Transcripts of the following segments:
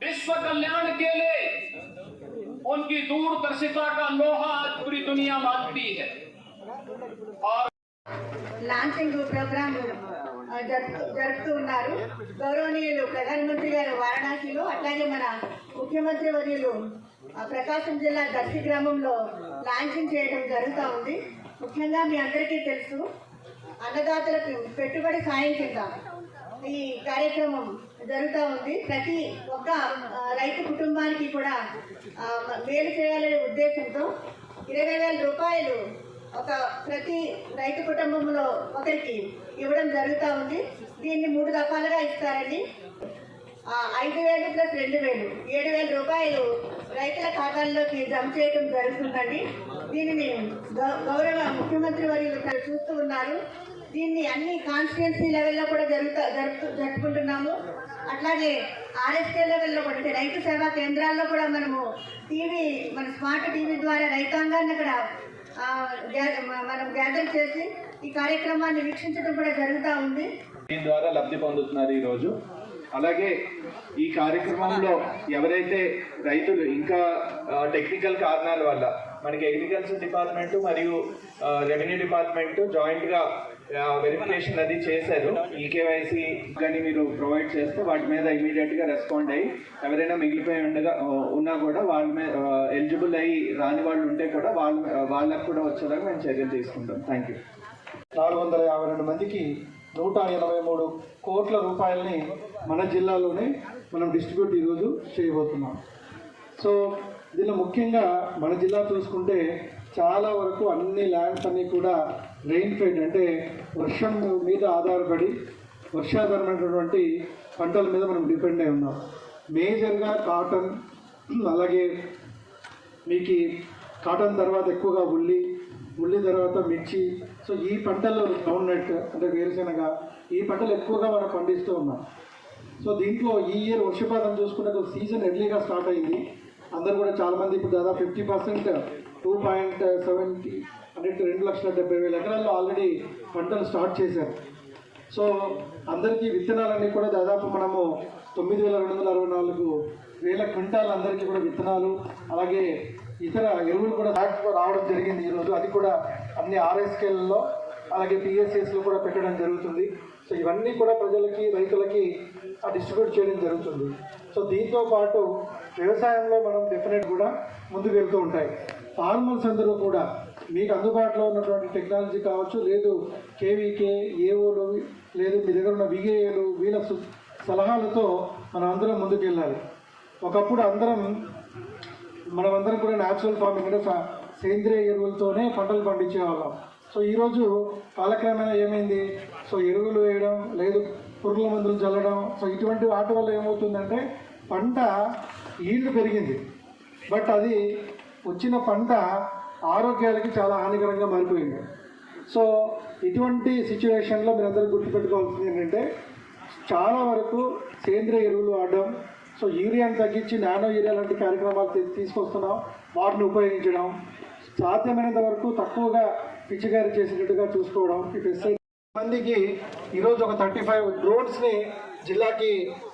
विश्व कल्याण के लिए उनकी दूरदर्शिता का लोहा आज पूरी दुनिया मानती है और లాంచింగ్ ప్రోగ్రామ్ ఆ, జరుపు జరుపుతూ ఉన్నారు గౌరవనీయులు ప్రధానమంత్రి గారు వారణాసిలో అట్లాగే మన ముఖ్యమంత్రి వర్యులు ఆ, ప్రకాశం జిల్లా దర్శి గ్రామంలో లాంచింగ్ చేయడం జరుగుతూ ఉంది ముఖ్యంగా మీ అందరికీ తెలుసు అన్నదాతలకు పెట్టుబడి సాయం కింద ఈ కార్యక్రమం జరుగుతూ ఉంది. ప్రతి ఒక్క రైతు కుటుంబానికి కూడా మేలు చేయాలనే ఉద్దేశంతో ఇరవై వేల రూపాయలు ఒక ప్రతి రైతు కుటుంబంలో ఒకరికి ఇవ్వడం జరుగుతూ ఉంది. దీన్ని మూడు రకాలుగా ఇస్తారండి ఐదు వేలు ప్లస్ రెండు వేలు ఏడు వేల రూపాయలు రైతుల ఖాతాల్లోకి జమ చేయడం జరుగుతుందండి. దీనిని గౌరవ ముఖ్యమంత్రి వర్యులు ఇక్కడ చూస్తూ ఉన్నారు. దీన్ని అన్ని కాన్స్టిట్యున్సీ లెవెల్లో కూడా జరుగుతా జరుపు జరుపుకుంటున్నాము. అట్లాగే ఆర్ఎస్కే లెవెల్లో కూడా అంటే రైతు సేవా కేంద్రాల్లో కూడా మనము టీవీ మన స్మార్ట్ టీవీ ద్వారా రైతాంగాన్ని అక్కడ గ్యా- మనం గ్యాదర్ చేసి ఈ కార్యక్రమాన్ని వీక్షించడం కూడా జరుగుతూ ఉంది. దీని ద్వారా లబ్ధి పొందుతున్నారు ఈరోజు. అలాగే ఈ కార్యక్రమంలో ఎవరైతే రైతులు ఇంకా టెక్నికల్ కారణాల వల్ల మనకి అగ్రికల్చర్ డిపార్ట్మెంట్ మరియు రెవెన్యూ డిపార్ట్మెంట్ జాయింట్గా వెరిఫికేషన్ అది చేశారు. ఈకేవైసీ కానీ మీరు ప్రొవైడ్ చేస్తే వాటి మీద ఇమీడియట్గా రెస్పాండ్ అయ్యి ఎవరైనా మిగిలిపోయి ఉండగా ఉన్నా కూడా వాళ్ళ మీద ఎలిజిబుల్ అయ్యి రాని వాళ్ళు ఉంటే కూడా వాళ్ళ వాళ్ళకు కూడా వచ్చేలాగా మేము చర్యలు తీసుకుంటాం. థ్యాంక్ యూ నాలుగు వందల యాభై రెండు మందికి నూట ఎనభై మూడు కోట్ల రూపాయలని మన జిల్లాలోనే మనం డిస్ట్రిబ్యూట్ ఈరోజు చేయబోతున్నాం. సో దీనిలో ముఖ్యంగా మన జిల్లా చూసుకుంటే చాలా వరకు అన్ని ల్యాండ్స్ అన్నీ కూడా రెయిన్ ఫెడ్ అంటే వర్షం మీద ఆధారపడి వర్షాధారమైనటువంటి పంటల మీద మనం డిపెండ్ అయి ఉన్నాం. మేజర్గా కాటన్ అలాగే మీకు కాటన్ తర్వాత ఎక్కువగా ఉల్లి ఉల్లి తర్వాత మిర్చి. సో ఈ పంటలు గ్రౌండ్ నట్ అంటే వేరుశెనగ ఈ పంటలు ఎక్కువగా మనం పండిస్తూ ఉన్నాం. సో దీంట్లో ఈ ఇయర్ వర్షపాతం చూసుకున్నట్టు సీజన్ ఎర్లీగా స్టార్ట్ అయింది. అందరూ కూడా చాలామంది ఇప్పుడు దాదాపు fifty percent two point seventy అంటే రెండు లక్షల డెబ్బై వేల ఎకరాల్లో ఆల్రెడీ పంటలు స్టార్ట్ చేశారు. సో అందరికీ విత్తనాలన్నీ కూడా దాదాపు మనము తొమ్మిది వేల రెండు వందల అరవై నాలుగు వేల క్వింటాల్ అందరికీ కూడా విత్తనాలు అలాగే ఇతర ఎరువులు కూడా రావడం జరిగింది ఈరోజు అది కూడా అన్ని ఆర్ఎస్కేలలో అలాగే పిఎస్ఎస్లో కూడా పెట్టడం జరుగుతుంది. సో ఇవన్నీ కూడా ప్రజలకి రైతులకి డిస్ట్రిబ్యూట్ చేయడం జరుగుతుంది. సో దీంతో పాటు వ్యవసాయంలో మనం డెఫినెట్ కూడా ముందుకు వెళ్తూ ఉంటాయి. ఫార్మర్స్ అందరూ కూడా మీకు అందుబాటులో ఉన్నటువంటి టెక్నాలజీ కావచ్చు లేదు కేవీకే ఏఓలు లేదు మీ దగ్గర ఉన్న విఏఏలు వీళ్ళ సలహాలతో మనం అందరం ముందుకు వెళ్ళాలి. ఒకప్పుడు అందరం మనమందరం కూడా న్యాచురల్ ఫార్మింగ్ అంటే సేంద్రియ ఎరువులతోనే పంటలు పండించేవాళ్ళం. సో ఈరోజు కాలక్రమేణా ఏమైంది? సో ఎరువులు వేయడం లేదు పురుగుల మందులు చల్లడం. సో ఇటువంటి వాటి వల్ల ఏమవుతుందంటే పంట ఈల్డ్ పెరిగింది. బట్ అది వచ్చిన పంట ఆరోగ్యాలకి చాలా హానికరంగా మారిపోయింది. సో ఇటువంటి సిచ్యువేషన్లో మీరందరూ గుర్తుపెట్టుకోవాల్సింది ఏంటంటే చాలా వరకు సేంద్రియ ఎరువులు వాడడం సో యూరియాను తగ్గించి నానో యూరియా లాంటి కార్యక్రమాలు తీసుకొస్తున్నాం. వాటిని ఉపయోగించడం సాధ్యమైనంత వరకు తక్కువగా పిచ్చిగారి చేసేటట్టుగా చూసుకోవడం ఈ పెస్టిసైడ్ మందికి ఈరోజు ఒక థర్టీ ఫైవ్ డ్రోన్స్ని జిల్లాకి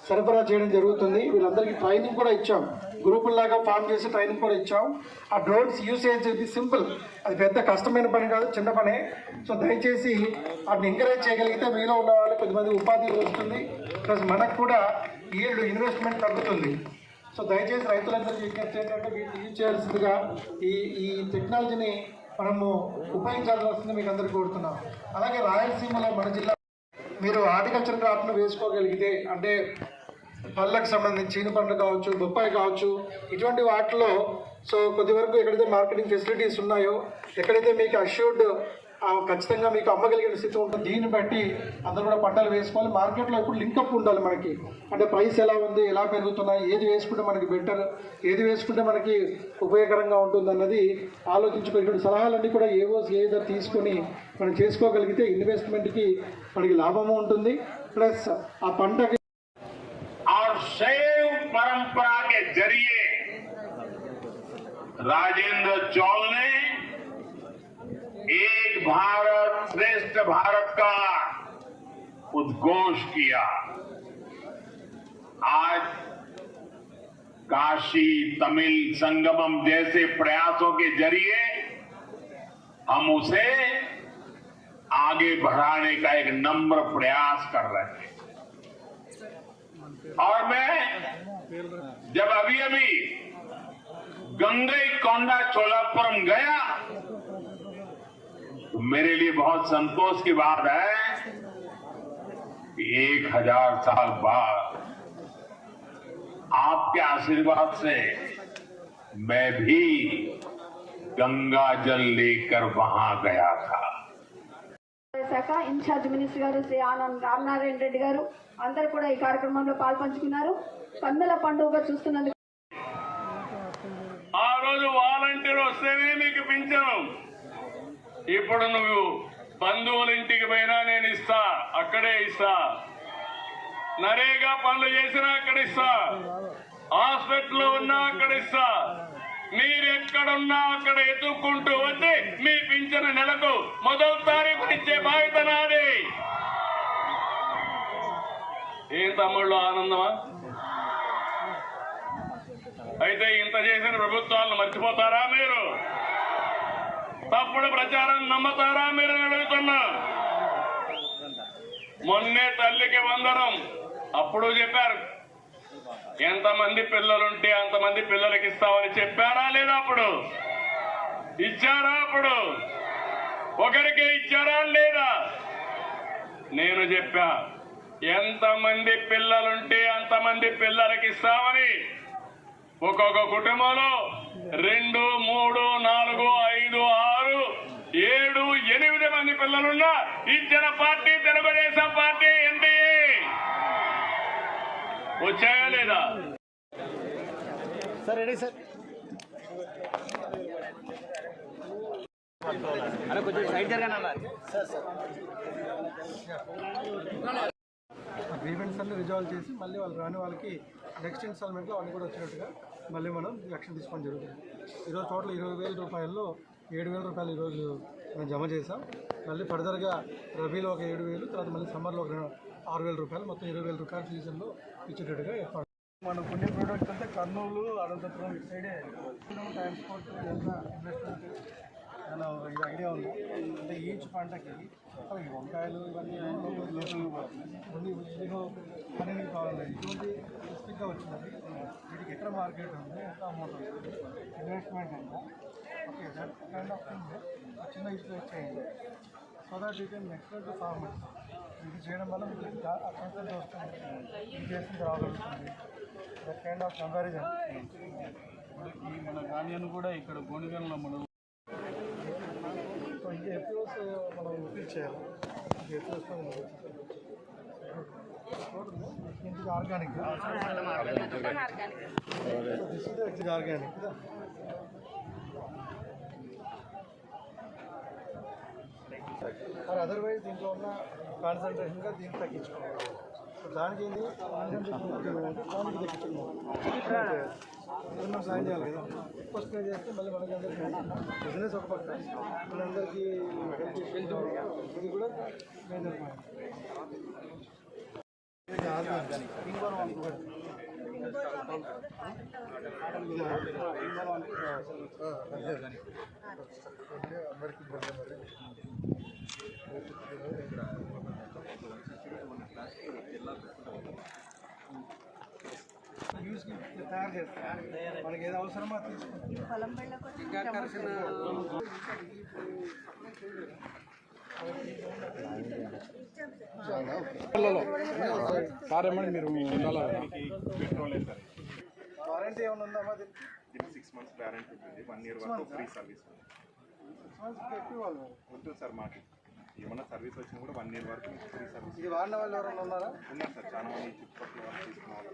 సరఫరా చేయడం జరుగుతుంది. వీళ్ళందరికీ ట్రైనింగ్ కూడా ఇచ్చాం. గ్రూపుల్లాగా ఫామ్ చేసి ట్రైనింగ్ కూడా ఇచ్చాం. ఆ డ్రోన్స్ యూసేజ్ ఇది సింపుల్. అది పెద్ద కష్టమైన పని కాదు చిన్న పనే. సో దయచేసి వాటిని ఎంకరేజ్ చేయగలిగితే మీలో ఉన్న వాళ్ళు కొద్దిమంది ఉపాధి వస్తుంది ప్లస్ మనకు కూడా ఈల్డ్ ఇన్వెస్ట్మెంట్ తగ్గుతుంది. సో దయచేసి రైతులందరికీ విజ్ఞప్తి ఏంటంటే వీటిని యూజ్ చేయాల్సిందిగా ఈ ఈ టెక్నాలజీని మనము ఉపయోగించాల్సింది మీకు అందరికీ కోరుతున్నాం. అలాగే రాయలసీమలో మన జిల్లా మీరు హార్టికల్చర్ క్రాప్ను వేసుకోగలిగితే అంటే పళ్ళకు సంబంధించి చీని పండ్లు కావచ్చు బొప్పాయి కావచ్చు ఇటువంటి వాటిలో సో కొద్ది వరకు ఎక్కడైతే మార్కెటింగ్ ఫెసిలిటీస్ ఉన్నాయో ఎక్కడైతే మీకు అష్యూర్డ్ ఖచ్చితంగా మీకు అమ్మగలిగిన స్థితి ఉంటుంది దీన్ని బట్టి అందరూ కూడా పంటలు వేసుకోవాలి మార్కెట్లో ఇప్పుడు లింకప్ ఉండాలి మనకి అంటే ప్రైస్ ఎలా ఉంది ఎలా పెరుగుతున్నాయి ఏది వేసుకుంటే మనకి బెటర్ ఏది వేసుకుంటే మనకి ఉపయోగకరంగా ఉంటుంది అన్నది ఆలోచించుకునేటువంటి సలహాలన్నీ కూడా ఏవో ఏదో తీసుకొని మనం చేసుకోగలిగితే ఇన్వెస్ట్మెంట్కి మనకి లాభము ఉంటుంది ప్లస్ ఆ పంటకి और शैव परंपरा के जरिए राजेंद्र चौल ने एक भारत श्रेष्ठ भारत का उद्घोष किया। आज काशी तमिल संगमम जैसे प्रयासों के ज़रिए हम उसे आगे बढ़ाने का एक नम्र प्रयास कर रहे हैं। और मैं जब अभी अभी गंगई कोंडा चोलापुरम गया मेरे लिए बहुत संतोष की बात है कि एक हजार साल बाद आपके आशीर्वाद से मैं भी गंगा जल लेकर वहां गया था శాఖ ఇన్ఛార్జ్ మినిస్టర్ గారు శ్రీ ఆనంద్ రామనారాయణ రెడ్డి గారు అందరూ కూడా ఈ కార్యక్రమంలో పాల్పంచుకున్నారు పందుల పండుగ చూస్తున్నందుకు ఆ రోజు వాలంటీర్ వస్తేనే మీకు పింఛను ఇప్పుడు నువ్వు బంధువుల ఇంటికి పోయినా నేను ఇస్తా అక్కడే ఇస్తా. నరేగా పనులు చేసినా అక్కడ ఇస్తా. హాస్పిటల్లో ఉన్నా అక్కడ ఇస్తా. మీరు ఎక్కడున్నా అక్కడ ఎత్తుక్కుంటూ వచ్చి మీ పింఛన నెలకు మొదటి తారీఖు ఇచ్చే బాధ్యత నాది. ఏం తమ్ముళ్ళు ఆనందమా? అయితే ఇంత చేసిన ప్రభుత్వాలను మర్చిపోతారా మీరు? తప్పుడు ప్రచారం నమ్మతారా మీరు అడుగుతున్నా. మొన్నే తల్లికి వందనం. అప్పుడు చెప్పారు. ఎంతమంది పిల్లలుంటే అంతమంది పిల్లలకి ఇస్తామని చెప్పారా లేదా అప్పుడు? ఇచ్చారా అప్పుడు? ఒకరికే ఇచ్చారా లేదా? నేను చెప్పా ఎంతమంది పిల్లలుంటే అంతమంది పిల్లలకి ఇస్తామని ఒక్కొక్క కుటుంబంలో రెండు మూడు నాలుగు ఐదు ఆరు పిల్లలున్నా ఇచ్చిన పార్టీ తెలుగుదేశం పార్టీ ఎన్డీఏ వచ్చాయా లేదా? గ్రీవెన్స్ అన్ని. రిజాల్వ్ చేసి మళ్ళీ వాళ్ళు రాని వాళ్ళకి నెక్స్ట్ ఇన్స్టాల్మెంట్లో అన్ని కూడా వచ్చినట్టుగా మళ్ళీ మనం యాక్షన్ తీసుకోవడం జరుగుతుంది. ఈరోజు టోటల్ ఇరవై వేల రూపాయల్లో ఏడు వేల రూపాయలు ఈరోజు మేము జమ చేసాం మళ్ళీ ఫర్దర్గా రబీలో ఒక ఏడు వేలు తర్వాత మళ్ళీ సమ్మర్లో ఒక ఆరు వేల రూపాయలు మొత్తం ఇరవై వేల రూపాయల సీజన్లో ఇచ్చేటట్టుగా ఏర్పాటు. మనం కొన్ని ప్రోడక్ట్స్ అంటే కర్నూలు అనంతపురం ఇటు సైడే ట్రాన్స్పోర్ట్ ఇన్వెస్ట్మెంట్ మన ఇది ఐడియా ఉంది. అంటే ఈచ్ పంటకి అలాగే వంకాయలు ఇవన్నీ లోకల్ కొన్ని కావాలి. ఇటువంటి స్పెసిఫిక్గా వచ్చినది వీటికి ఎక్కడ మార్కెట్ ఉంది ఎంత అమౌంట్ ఉంది ఇన్వెస్ట్మెంట్ ఎంత? Okay that kind of thing చిన్న ఇష్యూ చేయండి so that you can explain to farmers ఇది చేయడం వల్ల మీకు అక్కడ వస్తుంది. ఇది చేసిన రాగలుగుతుంది దట్ కైండ్ ఆఫ్ కంపారిజన్ ఈ మన గానియన్ కూడా ఇక్కడ గోనిగల్లో మనం ఎపిఓస్ మనం రిపీట్ చేయాలి. ఇంటికి ఆర్గానిక్ దిస్ ఇస్ ఆర్గానిక్ మరి అదర్వైజ్ దీంట్లో ఉన్న కాన్సన్ట్రేషన్గా దీన్ని తగ్గించుకోవాలి. సో దానికి ఏంది? క్వాంటిటీ తగ్గించుకోవాలి మనం సాయం చేయాలి కదా? ఎక్కువ స్ప్రే చేస్తే మళ్ళీ మనకి అందరికీ బిజినెస్ ఒక పక్క మనందరికీ హెల్త్ ఇది కూడా మేజర్ పాయింట్ ఇది ఆర్గానిక్ ఇంకోటి అనుకోండి అందరికీ ఇబ్బంది మరి యూస్కి తయారు మనకి ఏది అవసరమో సారేమని మీరు ఉండాలా వారంటీ ఏమైనా ఉందా మరి సిక్స్ మంత్స్ వ్యారంటీ ఉంటుంది వన్ ఇయర్ వరకు ఫ్రీ సర్వీస్ మరి. ఉంటుంది సార్ మాకు ఏమన్నా సర్వీస్ వచ్చినా కూడా వన్ ఇయర్ వరకు మీకు ఫ్రీ సర్వీస్ ఇది వాడిన వాళ్ళు ఎవరైనా ఉన్నారా? ఉన్నారు సార్ చాలా మంది చుట్టుపక్కల వాళ్ళు తీసుకున్న వాళ్ళు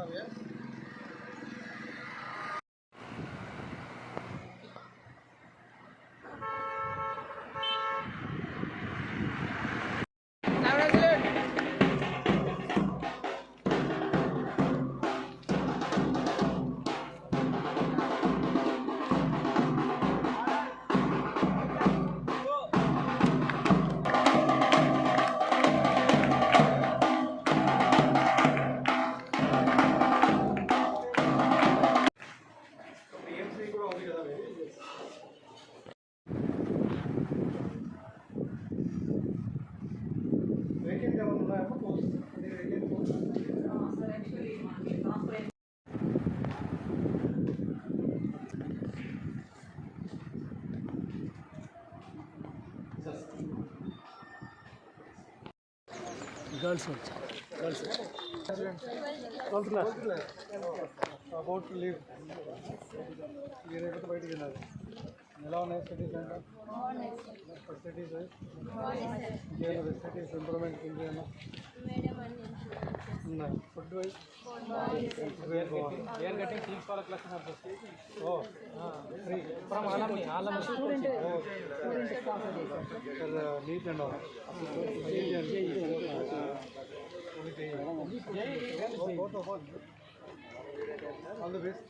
vacant girls girls twelfth class about leave. ఈ రేపటి బయటికి వెళ్ళాలి. ఎలా ఉన్నాయి సిటీస్ అంటే ఫెసిలిటీస్ ఇంకేమైనా ఫెసిలిటీస్ ఇంప్రూవ్మెంట్ ఇంకేమైనా ఉన్నాయి food wise hair cutting teams వాళ్ళ class oh free from alumni alumni and all all the best